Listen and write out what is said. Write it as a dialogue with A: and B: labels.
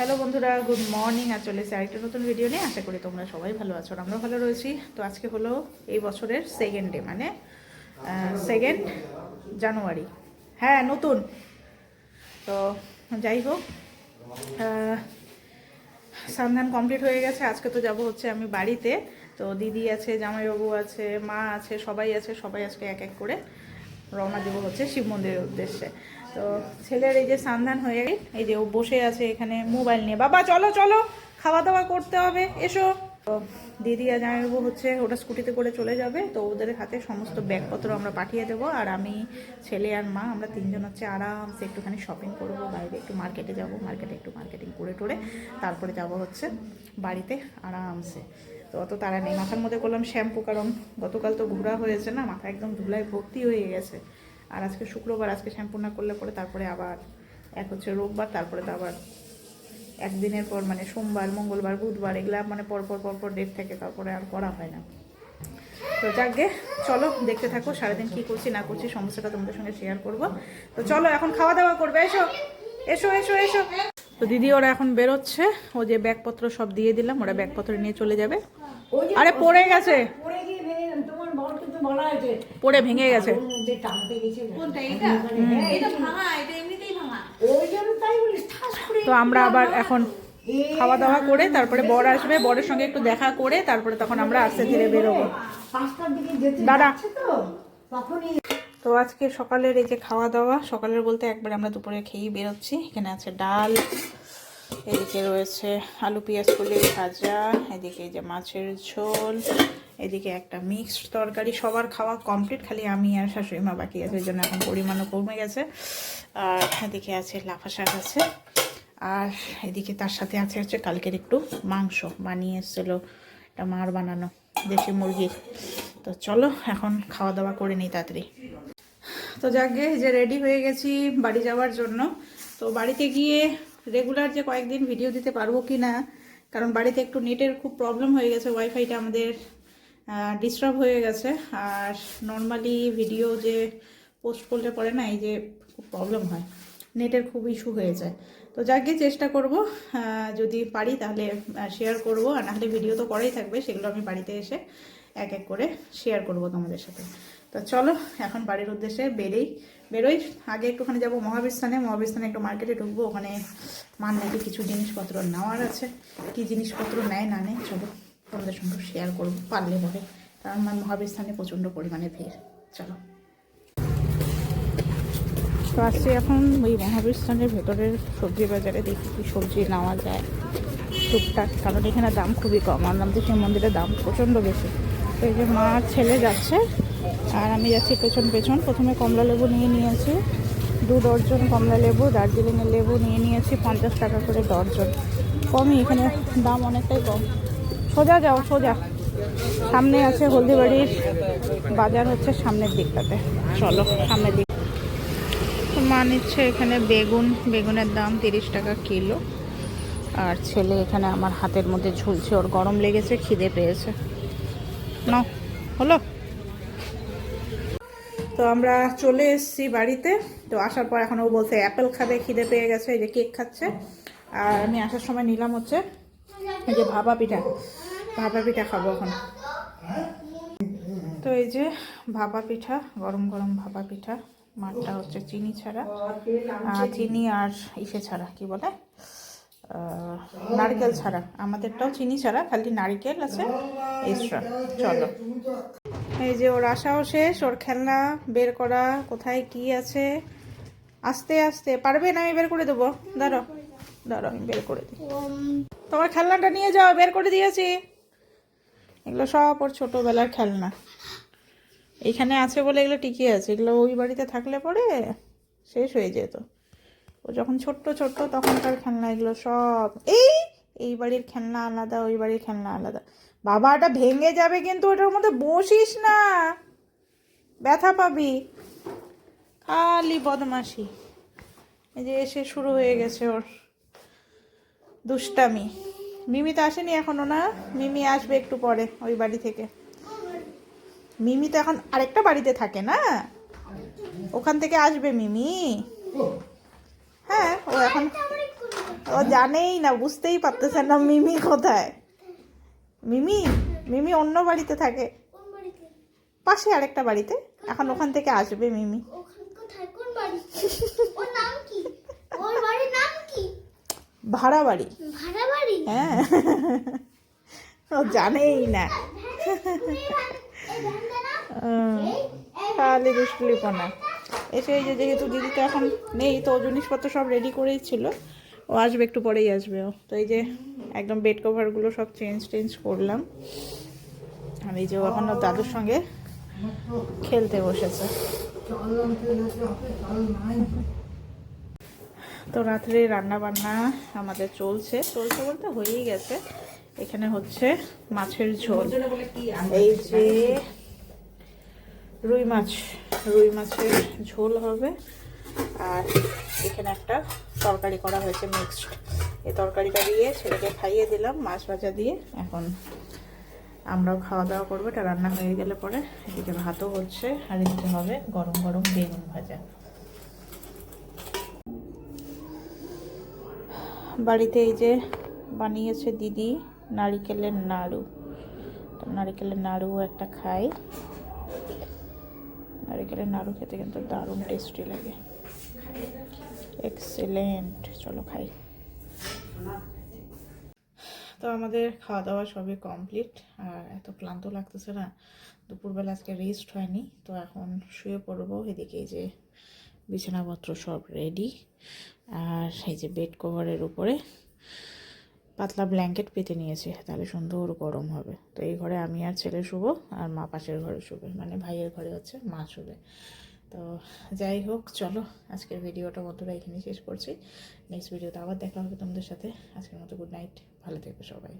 A: Hello বন্ধুরা good morning আর চলে এসে আরেকটা নতুন ভিডিও নিয়ে। আশা করি তোমরা সবাই ভালো আছো আমরা ভালো রয়েছি। তো আজকে হলো এই বছরের সেকেন্ড ডে মানে সেকেন্ড জানুয়ারি হ্যাঁ নতুন। তো যাই হোক সন্ধান কমপ্লিট হয়ে গেছে। আজকে তো যাব হচ্ছে আমি বাড়িতে। তো দিদি আছে, জামাইবাবু আছে, মা আছে, সবাই আছে, সবাই আজকে এক এক করে রওনা দেবো হচ্ছে শিব মন্দিরের উদ্দেশ্যে। তো ছেলের এই যে সন্ধান হয়ে গেল এই যে ও বসে আছে এখানে মোবাইল নিয়ে। বাবা, চলো চলো খাওয়া দাওয়া করতে হবে, এসো। তো দিদি আর জামাইবাবু হচ্ছে ওটা স্কুটিতে করে চলে যাবে, তো ওদের হাতে সমস্ত ব্যাগপত্র আমরা পাঠিয়ে দেবো, আর আমি, ছেলে আর মা, আমরা তিনজন হচ্ছে আরামসে একটুখানি শপিং করব, বাইরে একটু মার্কেটে যাব মার্কেটে একটু মার্কেটিং করে টোরে তারপরে যাব হচ্ছে বাড়িতে আরামসে। তো অত তারা নেই। মাথার মধ্যে করলাম শ্যাম্পু, কারণ গতকাল তো ঘোরা হয়েছে না, মাথা একদম ধুলায় ভর্তি হয়ে গেছে। আর আজকে শুক্রবার, আজকে শ্যাম্পু না করলে পরে তারপরে আবার এক হচ্ছে রোববার, তারপরে তো আবার একদিনের পর মানে সোমবার, মঙ্গলবার, বুধবার, এগুলা মানে পরপর পর পর পর ডেট থাকে, তারপরে আর করা হয় না। তো যাকগে, চলো দেখতে থাকো, সারাদিন কি করছি, না করছি সমস্যাটা তোমাদের সঙ্গে শেয়ার করব। তো চলো, এখন খাওয়া দাওয়া করবে, এসো এসো এসো এসো। তো দিদি ওরা এখন বেরোচ্ছে। ও যে ব্যাগপত্র সব দিয়ে দিলাম ওরা ব্যাগপত্র নিয়ে চলে যাবে। আরে পড়ে গেছে।
B: পড়ে ভেঙে
A: গেছে
B: হ্যাঁ,
C: এটা ভাঙা এটা এমনিতেই ভাঙা।
B: ওই জন্য তাই বলি ঠাস করে
A: তো আমরা আবার এখন খাওয়া দাওয়া করে তারপরে বর আসবে বরের সঙ্গে একটু দেখা করে তারপরে তখন আমরা আস্তে ধীরে বেরোবো।
B: পাঁচটার তো
A: আজকে সকালের এই যে খাওয়া দাওয়া সকালের বলতে একবার আমরা দুপুরে খেয়েই বেরোচ্ছি। এখানে আছে ডাল, এদিকে রয়েছে আলু, পেঁয়াজ কলির ভাজা, এদিকে এই যে মাছের ঝোল, এদিকে একটা মিক্সড তরকারি, সবার খাওয়া কমপ্লিট, খালি আমি আর শাশুড়ি মা বাকি আছে ওই জন্য এখন পরিমাণও কমে গেছে। আর এদিকে আছে লাফা শাক আছে, আর এদিকে তার সাথে আছে হচ্ছে কালকের একটু মাংস বানিয়ে এসেছিল এটা মার বানানো, দেশি মুরগির। তো চলো এখন খাওয়া দাওয়া করে নিই তাড়াতাড়ি। তো যাকে যে রেডি হয়ে গেছি বাড়ি যাওয়ার জন্য, তো বাড়িতে গিয়ে রেগুলার যে কয়েকদিন ভিডিও দিতে পারব কি না কারণ বাড়িতে একটু নেটের খুব প্রবলেম হয়ে গেছে ওয়াইফাইটা আমাদের ডিস্টার্ব হয়ে গেছে। আর নর্মালি ভিডিও যে পোস্ট করলে পরে না, এই যে খুব প্রবলেম হয়, নেটের খুব ইস্যু হয়ে যায়। তো যাকে চেষ্টা করব যদি পারি তাহলে শেয়ার করব, আর নাহলে ভিডিও তো করাই থাকবে, সেগুলো আমি বাড়িতে এসে এক এক করে শেয়ার করব তোমাদের সাথে। তো চলো, এখন বাড়ির উদ্দেশ্যে বেরোই। বেরোই, আগে একটুখানি যাব মহাবিস্থানে মহাবিস্থানে একটু মার্কেটে ঢুকবো, ওখানে মান নাকি কিছু জিনিসপত্র নেওয়ার আছে। কি জিনিসপত্র নেয় না নেয়, চলো তোমাদের সঙ্গে শেয়ার করব, পারলে হবে। কারণ আমার মহাবিস্থানে প্রচণ্ড পরিমাণে ভিড়। চলো। তো আসছি এখন ওই মহাবিস্থানের ভেতরের সবজি বাজারে, দেখি কি সবজি নেওয়া যায় টুকটাক। কারণ এখানে দাম খুবই কম। আর নাম মন্দিরের দাম প্রচণ্ড বেশি। তো এই যে মা, ছেলে যাচ্ছে। আর আমি যাচ্ছি পেছন পেছন। প্রথমে কমলা লেবু নিয়ে নিয়েছি। দু ডর্জন কমলা লেবু দার্জিলিংয়ের লেবু নিয়ে নিয়েছি পঞ্চাশ টাকা করে ডর্জন কমই এখানে দাম অনেকটাই কম। সোজা যাও সোজা। সামনে আছে হলদিবাড়ির বাজার হচ্ছে সামনের দিকটাতে। চলো। সামনের দিক। মা নিচ্ছে এখানে বেগুন। বেগুনের দাম তিরিশ টাকা কিলো। আর ছেলে এখানে আমার হাতের মধ্যে ঝুলছে ওর গরম লেগেছে খিদে পেয়েছে। নাও হলো? তো আমরা চলে এসেছি বাড়িতে। তো আসার পর এখন ও বলছে, অ্যাপেল খাবে, খিদে পেয়ে গেছে, এই যে কেক খাচ্ছে। আর আমি আসার সময় নিলাম হচ্ছে, এই যে ভাপা পিঠা। ভাপা পিঠা খাব এখন। তো এই যে ভাপা পিঠা, গরম গরম ভাপা পিঠা, মাঠটা হচ্ছে চিনি ছাড়া। চিনি আর ইসে ছাড়া, কি বলে? নারকেল ছাড়া। আমাদেরটাও চিনি ছাড়া, খালি নারকেল আছে, এক্সট্রা। চলো। এই যে ওর আশাও শেষ, ওর খেলনা বের করা, কোথায় কি আছে? আস্তে আস্তে। পারবে? না, আমি বের করে দেবো। দাঁড়ো দাঁড়ো আমি বের করে দিই। তোমার খেলনাটা নিয়ে যাও, বের করে দিয়েছি। এগুলো সব ওর ছোটোবেলার খেলনা। এইখানে আছে বলে এগুলো টিকে আছে। এগুলো ওই বাড়িতে থাকলে পরে শেষ হয়ে যেত। ও যখন ছোট্ট ছোট্ট, তখনকার খেলনা এগুলো সব। এই এই বাড়ির খেলনা আলাদা, ওই বাড়ির খেলনা আলাদা। বাবা এটা ভেঙে যাবে কিন্তু ওটার মধ্যে বসিস না। ব্যথা পাবি। খালি বদমাসি এই যে এসে শুরু হয়ে গেছে ওর দুষ্টামি। মিমি তো আসেনি এখনও না? মিমি আসবে একটু পরে ওই বাড়ি থেকে। মিমি তো এখন আরেকটা বাড়িতে থাকে না? ওখান থেকে আসবে মিমি। হ্যাঁ ও এখন ও জানেই না, বুঝতেই পারতেছে না মিমি কোথায়। মিমি মিমি অন্য বাড়িতে থাকে। পাশে আরেকটা বাড়িতে। এখন ওখান থেকে আসবে মিমি। ভাড়া বাড়ি। হ্যাঁ। ও জানেই না।
D: এই
A: খালি দুষ্টুলিপনা এসে এই যে যেহেতু দিদি তো এখন নেই তো জিনিসপত্র সব রেডি করেই ছিল। ও আসবে একটু পরেই আসবে ও। তো এই যে একদম বেড কভারগুলো সব চেঞ্জ টেঞ্জ করলাম। আর এই যে এখন দাদুর সঙ্গে খেলতে বসেছে। তো রাত্রে রান্না বান্না আমাদের চলছে। চলছে বলতে হয়েই গেছে। এখানে হচ্ছে মাছের ঝোল। এই যে রুই মাছ, রুই মাছের ঝোল হবে। আর এখানে একটা তরকারি করা হয়েছে মিক্সড এই তরকারিটা দিয়ে ছেলেকে খাইয়ে দিলাম, মাছ ভাজা দিয়ে। এখন আমরাও খাওয়া দাওয়া করব, এটা রান্না হয়ে গেলে পরে এদিকে ভাতও হচ্ছে, আর এদিকে হবে গরম গরম বেগুন ভাজা। বাড়িতে এই যে বানিয়েছে দিদি নারিকেলের নাড়ু। তো নারিকেলের নাড়ু একটা খাই। নারিকেলের নাড়ু খেতে কিন্তু দারুণ টেস্টি লাগে। এক্সেলেন্ট চলো খাই। তো আমাদের খাওয়া দাওয়া সবই কমপ্লিট আর এত ক্লান্ত লাগতেছে না। দুপুরবেলা আজকে রেস্ট হয়নি, তো এখন শুয়ে পড়ব। এদিকে যে বিছানাপত্র সব রেডি আর এই যে বেড কভারের উপরে পাতলা ব্ল্যাঙ্কেট পেতে নিয়েছে, তাহলে সুন্দর গরম হবে। তো এই ঘরে আমি আর ছেলে শুবো, আর মা পাশের ঘরে শুবে মানে ভাইয়ের ঘরে হচ্ছে মা শুবে। তো যাই হোক, চলো আজকের ভিডিওটা বন্ধুরা এখানে শেষ করছি। নেক্সট ভিডিওতে আবার দেখা হবে তোমাদের সাথে। আজকের মতো গুড নাইট ভালো থেকো সবাই।